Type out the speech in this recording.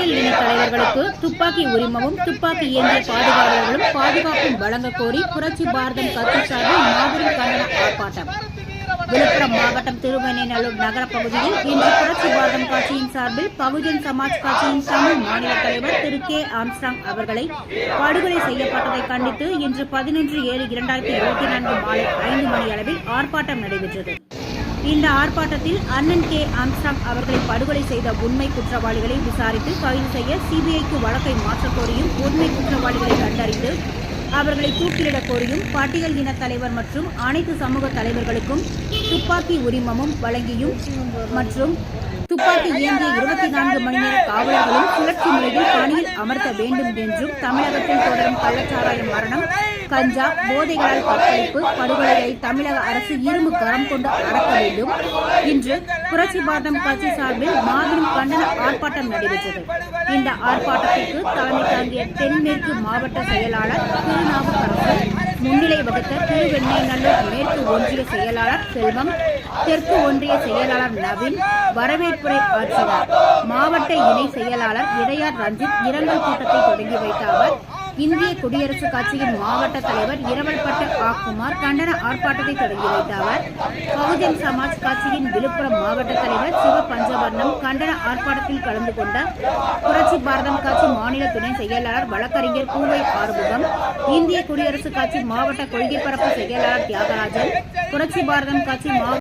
Israel இன தலைவர்களுக்கு துப்பாக்கி உரிமமும் துப்பாக்கி ஏந்திய பாதுகாவலர்களும் பாதுகாப்பும் வழங்க கோரி புரட்சி பாரதம் கட்சி சார்பில் மாபெரும் கண்டன ஆர்ப்பாட்டம். விழுப்புரம் மாவட்டம் திருவெண்ணைநல்லூர் நகர பகுதியில் இன்று புரட்சி பாரதம் கட்சியின் சார்பில் பகுஜன் சமாஜ் கட்சியின் தமிழ் மாநில தலைவர் திரு கே ஆம்ஸ்டாங் அவர்களை படுகொலை செய்யப்பட்டதை கண்டித்து இன்று பதினொன்று ஏழு இரண்டாயிரத்தி இருபத்தி நான்கு மாலை ஐந்து மணி அளவில் ஆர்ப்பாட்டம் நடைபெற்றது. இந்த ஆர்ப்பாட்டத்தில் அண்ணன் கே. ஆம்ஸ்டாங் அவர்களை படுகொலை செய்த உண்மை குற்றவாளிகளை விசாரித்து கைது செய்ய சிபிஐக்கு வழக்கை மாற்றக் கோரியும் உண்மை குற்றவாளிகளை கண்டறிந்து அவர்களை தூக்கிலிடக் கோரியும் பட்டியல் இன தலைவர் மற்றும் அனைத்து சமூக தலைவர்களுக்கும் துப்பாக்கி உரிமமும் வழங்கியும் மற்றும் துப்பாக்கி ஏந்தி இருபத்தி நான்கு மணி நேர காவலர்களும் சுழற்சி முறையில் பணியில் அமர்த்த வேண்டும் என்றும் தமிழகத்தில் தொடரும் கள்ளச்சாராய மரணம் கஞ்சா போதைகளால் கற்பழிப்பு படுகொலைகளை தமிழக அரசு இரும்பு கரம் கொண்டு அடக்க வேண்டும். இன்று புரட்சி பாரதம் கட்சி சார்பில் மாபெரும் கண்டன ஆர்ப்பாட்டம் நடைபெற்றது. இந்த ஆர்ப்பாட்டத்திற்கு தலைமை தாங்கிய தென்மேற்கு மாவட்ட செயலாளர் திருநாவுக்கரசு முன்னிலை வகுத்த திருவெண்ணைநல்லூர் மேற்கு ஒன்றிய செயலாளர் செல்வம் தெற்கு ஒன்றிய செயலாளர் நவீன் வரவேற்புரை ஆற்றினார் மாவட்ட இணை செயலாளர் இடையார் ரஞ்சித் இரங்கல் கூட்டத்தை தொடங்கி வைத்த அவர் இந்திய குடியரசுக் கட்சியின் மாவட்ட தலைவர் இரவல்பட்ட ஆக்குமார் கண்டன ஆர்ப்பாட்டத்தை தொடங்கி வைத்த அவர் பகுஜன் சமாஜ் கட்சியின் விழுப்புரம் மாவட்ட தலைவர் சிவ பஞ்சவர்ணம் கண்டன ஆர்ப்பாட்டத்தில் கலந்து கொண்ட புரட்சி பாரதம் கட்சி மாநில துணை செயலாளர் வழக்கறிஞர் பூவை ஆறுமுகம் இந்திய குடியரசுக் கட்சி மாவட்ட கொள்கை பரப்பு செயலாளர் தியாகராஜன் புரட்சி பாரதம் கட்சி மாவட்ட